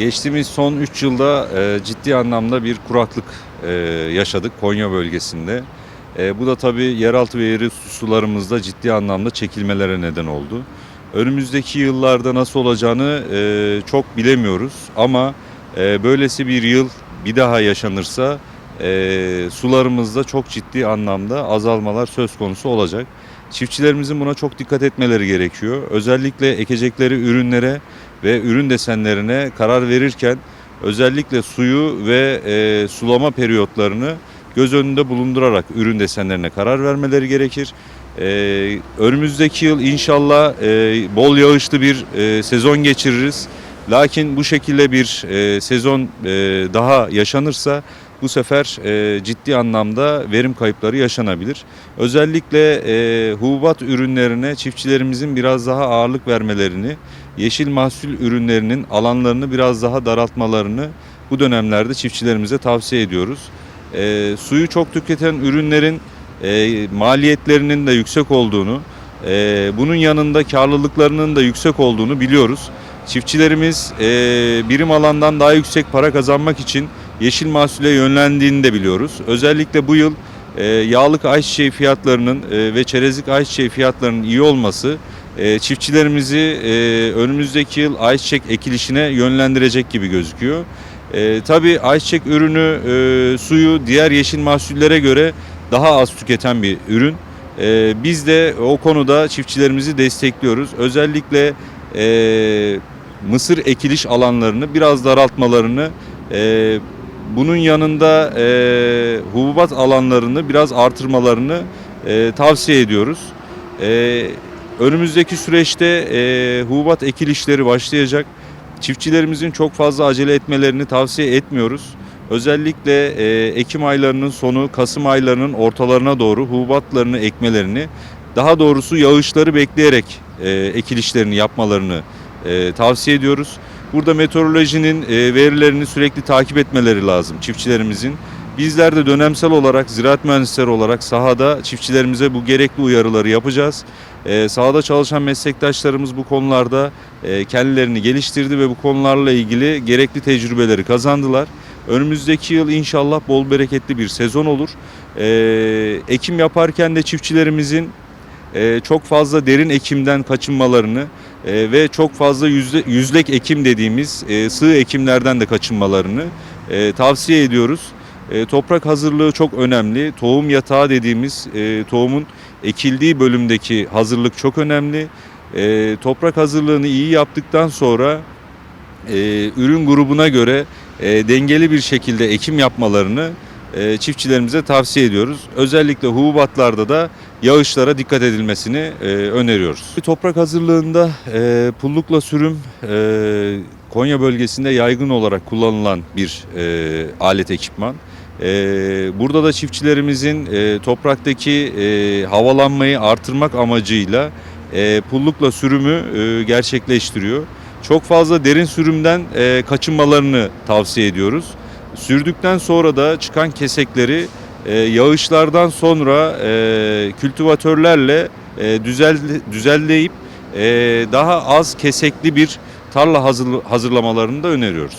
Geçtiğimiz son 3 yılda e, ciddi anlamda bir kuraklık e, yaşadık Konya bölgesinde. E, bu da tabii yeraltı ve yeri sularımızda ciddi anlamda çekilmelere neden oldu. Önümüzdeki yıllarda nasıl olacağını e, çok bilemiyoruz ama e, böylesi bir yıl bir daha yaşanırsa e, sularımızda çok ciddi anlamda azalmalar söz konusu olacak. Çiftçilerimizin buna çok dikkat etmeleri gerekiyor. Özellikle ekecekleri ürünlere ve ürün desenlerine karar verirken özellikle suyu ve e, sulama periyotlarını göz önünde bulundurarak ürün desenlerine karar vermeleri gerekir. E, önümüzdeki yıl inşallah e, bol yağışlı bir e, sezon geçiririz. Lakin bu şekilde bir e, sezon e, daha yaşanırsa bu sefer e, ciddi anlamda verim kayıpları yaşanabilir. Özellikle e, hububat ürünlerine çiftçilerimizin biraz daha ağırlık vermelerini, yeşil mahsul ürünlerinin alanlarını biraz daha daraltmalarını bu dönemlerde çiftçilerimize tavsiye ediyoruz. E, suyu çok tüketen ürünlerin e, maliyetlerinin de yüksek olduğunu, e, bunun yanında karlılıklarının da yüksek olduğunu biliyoruz. Çiftçilerimiz e, birim alandan daha yüksek para kazanmak için yeşil mahsule yönlendiğini de biliyoruz. Özellikle bu yıl e, yağlık ayçiçeği fiyatlarının e, ve çerezlik ayçiçeği fiyatlarının iyi olması e, çiftçilerimizi önümüzdeki yıl ayçiçek ekilişine yönlendirecek gibi gözüküyor. Tabii ayçiçek ürünü suyu diğer yeşil mahsullere göre daha az tüketen bir ürün. Biz de o konuda çiftçilerimizi destekliyoruz. Özellikle mısır ekiliş alanlarını biraz daraltmalarını bunun yanında e, hububat alanlarını biraz artırmalarını e, tavsiye ediyoruz. E, önümüzdeki süreçte e, hububat ekilişleri başlayacak. Çiftçilerimizin çok fazla acele etmelerini tavsiye etmiyoruz. Özellikle e, Ekim aylarının sonu, Kasım aylarının ortalarına doğru hububatlarını ekmelerini, daha doğrusu yağışları bekleyerek e, ekilişlerini yapmalarını e, tavsiye ediyoruz. Burada meteorolojinin e, verilerini sürekli takip etmeleri lazım çiftçilerimizin. Bizler de dönemsel olarak ziraat mühendisleri olarak sahada çiftçilerimize bu gerekli uyarıları yapacağız. E, sahada çalışan meslektaşlarımız bu konularda e, kendilerini geliştirdi ve bu konularla ilgili gerekli tecrübeleri kazandılar. Önümüzdeki yıl inşallah bol bereketli bir sezon olur. E, ekim yaparken de çiftçilerimizin e, çok fazla derin ekimden kaçınmalarını e, ve çok fazla yüzle, yüzlek ekim dediğimiz e, sığ ekimlerden de kaçınmalarını e, tavsiye ediyoruz. E, toprak hazırlığı çok önemli. Tohum yatağı dediğimiz e, tohumun ekildiği bölümdeki hazırlık çok önemli. E, toprak hazırlığını iyi yaptıktan sonra e, ürün grubuna göre e, dengeli bir şekilde ekim yapmalarını e, çiftçilerimize tavsiye ediyoruz. Özellikle hububatlarda da yağışlara dikkat edilmesini e, öneriyoruz. Toprak hazırlığında e, pullukla sürüm e, Konya bölgesinde yaygın olarak kullanılan bir e, alet ekipman. E, burada da çiftçilerimizin e, topraktaki e, havalanmayı artırmak amacıyla e, pullukla sürümü e, gerçekleştiriyor. Çok fazla derin sürümden e, kaçınmalarını tavsiye ediyoruz. Sürdükten sonra da çıkan kesekleri e, yağışlardan sonra e, kültivatörlerle e, düzel, düzenleyip e, daha az kesekli bir tarla hazır, hazırlamalarını da öneriyoruz.